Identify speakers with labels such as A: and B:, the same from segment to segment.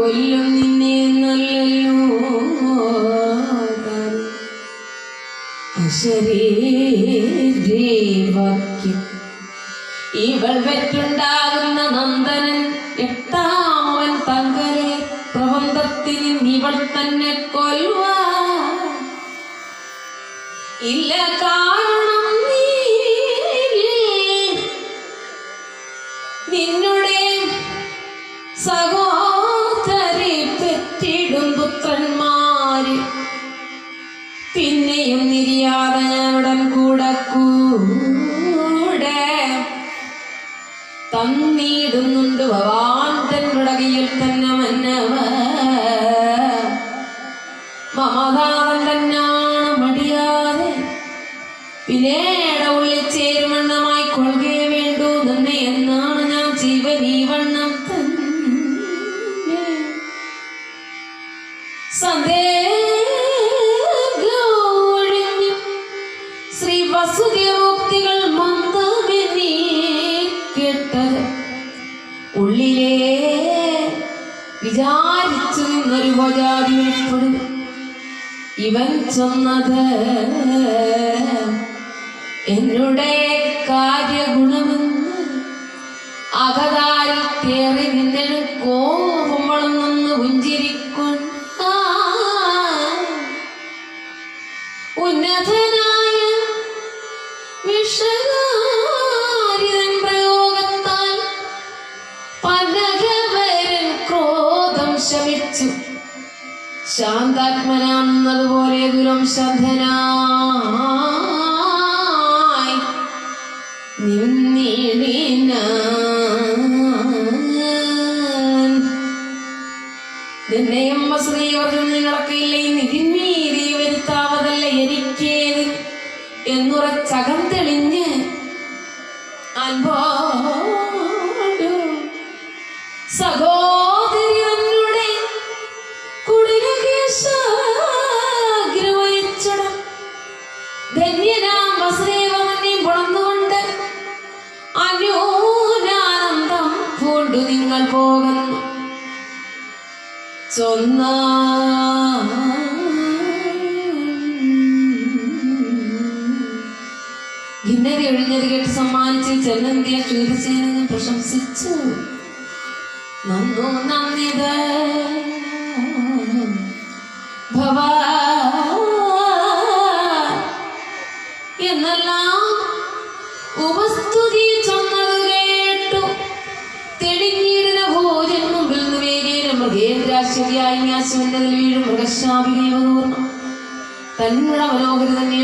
A: കൊല്ലും നിന്നെ നല്ലല്ലോ താൻ. അശരീരീവാക്യം ഇവൾ വെറ്റുണ്ടാകുന്ന നന്ദനൻ എട്ടാമവൻ തങ്കരെ പ്രബന്ധത്തിന് ഇവൾ തന്നെ കൊല്ലുവാ ഇല്ല കാരണം നിര്യാതെ ഞാനുടൻ കൂടെ കൂടെ തന്നിടുന്നുണ്ട് ഭവാൻ തന്നുടകയിൽ തന്നെ മന്നവ തന്നാണ് മടിയാതെ പിന്നീട് ഉള്ളിൽ എന്നാണ് ഞാൻ വണ്ണം സന്ദേഹമൊഴിഞ്ഞു നിന്നൊരു വജാതി വെളിപ്പെടും ഇവൻ ചൊന്നത് എന്നുടെ കാര്യഗുണമെന്ന് അകതാരിൽ കയറി നിന്നന് കോപം വളർന്നു പുഞ്ചിരിക്കൊണ്ട് ഉന്നതനായ വിഷകാരിതൻ പ്രയോഗത്താൽ പനകവരൻ ക്രോധം ശമിച്ചു. ശാന്താത്മനാന്നതുപോലെ ദുരം ശാന്തനായി നിന്നിടിനാൻ. നിന്നെയും നിങ്ങളൊക്കെയില്ലേ നിതിന്മീതി വരുത്താവതല്ല എനിക്കേത് എന്നുറച്ചകം തെളിഞ്ഞ് അൻപോടു ചൊന്ന ഭിന്നത ഒഴിഞ്ഞത് കേട്ട് സമ്മാനിച്ച് ചെന്നന്തിയ ക്ഷീരസേനനെ പ്രശംസിച്ചു നന്നു നന്ദിത ഭവാ എന്നെല്ലാം ഉപസ്തുതി ഞാശുവിന്റെ വീഴും തന്നെ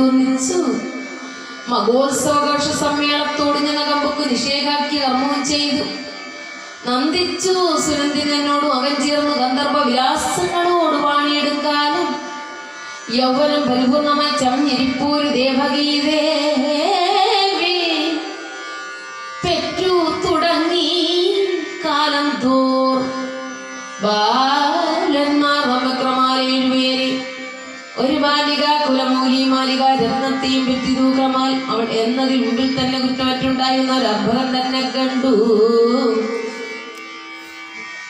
A: ഒന്നിച്ചു. സമ്മേളനത്തോട് ഞാൻ കമ്പക്ക് നിഷേകാക്കി കർമ്മവും ചെയ്തു. നന്ദിച്ചു സുരന്തിനോടും അവൻ ചേർന്ന് ഗന്ധർവ വിലാസങ്ങളോട് പാണിയെടുക്കാനും യൗവനം പരിപൂർണമായി ചമഞ്ഞിരിപ്പൂര് ദേവഗീതേവി ബാലന്മാർ വമക്രമാല ഏഴുപേരെ ഒരു ബാലിക കുലമൂലി മാലിക രത്നത്തെയും അവൾ എന്നതിൽ മുമ്പിൽ തന്നെ കുറ്റമറ്റുണ്ടായിരുന്ന ഒരു അത്ഭുതം തന്നെ കണ്ടു.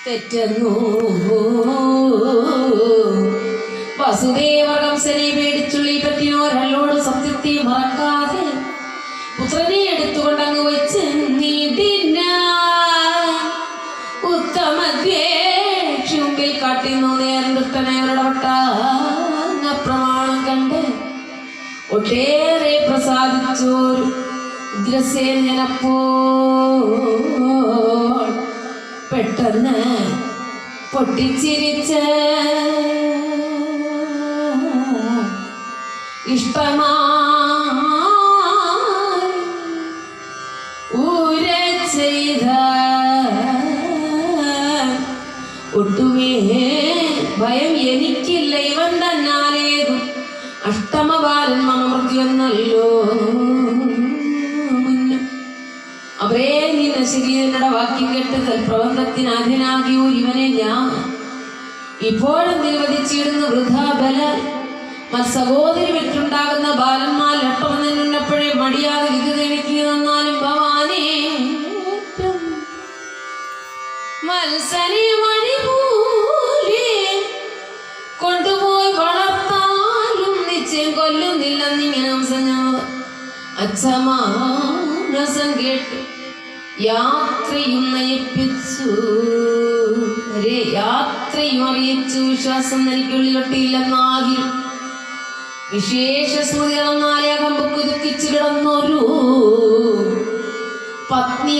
A: തെറ്റെന്നു. വസുദേവകംസനെ പേടിച്ചുള്ളി പറ്റിനോരല്ലോട് സത്യത്തെ മറക്കാതെ ഒട്ടേറെ പ്രസാദിച്ചോരു ഉഗ്രസേനപ്പോൾ പെട്ടെന്ന് പൊട്ടിച്ചിരിച്ച ഇഷ്ടമായി മമ അവരേ നിന്ന ശരീരയുടെ വാക്യം കേട്ട് തൽപ്രബന്ധത്തിന് അധീനാകിയോ ഇവനെ ഞാൻ. ഇപ്പോഴും നിരവധിച്ചിടുന്നു വൃഥാബല സഹോദരി വിട്ടുണ്ടാകുന്ന ബാലന്മാർ ലട്ടമെന്നുള്ളപ്പോഴേ മടിയാതെ അച്ഛമാനസം കേട്ടു യാത്രയും നയിപ്പിച്ചു. യാത്രയും അറിയിച്ചു. വിശ്വാസം എനിക്കുള്ളിലൊട്ടിയില്ലെന്നാകിൽ വിശേഷ സ്മൃതികളെന്നാലേ കമ്പക്ക് കുതിപ്പിച്ചു കിടന്നൊരു പത്നി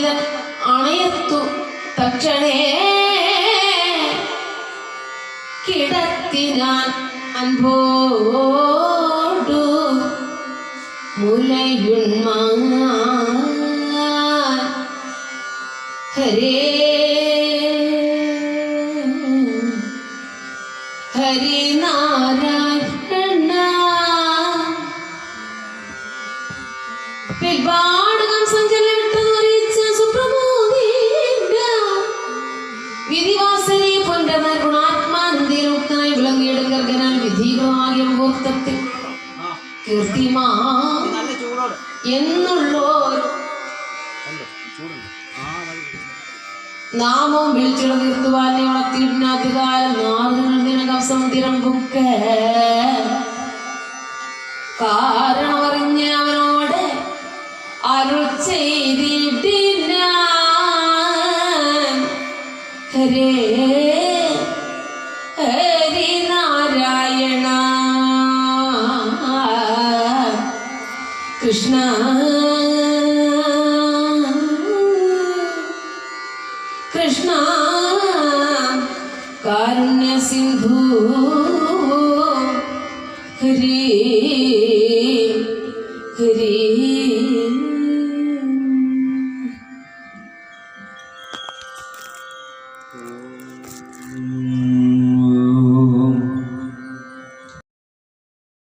A: അണയത്തു. തക്ഷണേ കിടത്തിനാൻ അൻപോടു മുലയുൺമാൻ ഹരേ. ഹരിനാരായണ അറിയിച്ച സുപ്രമോദീന. വിധിവാസനെ പൊന്റെ ഗുണാത്മാനന്ദിയിലുക്തനായി വിളങ്ങിയിടും ഗർഗനാൽ വിധീകരമാകിയ മുഹൂർത്തത്തിൽ. കീർത്തിമാ. എന്നുള്ളോർ
B: കണ്ടോ? ചൂടുണ്ട്. ആ മതി
A: നാമം വിളിച്ചിട തീർത്തുവാനെ സമുദ്രം ബുക്ക കാരണമറിഞ്ഞ് അവനോട് അരുൾ ചെയ്തിട്ടില്ല. ഹരി कृष्णा सिंधु
B: हरी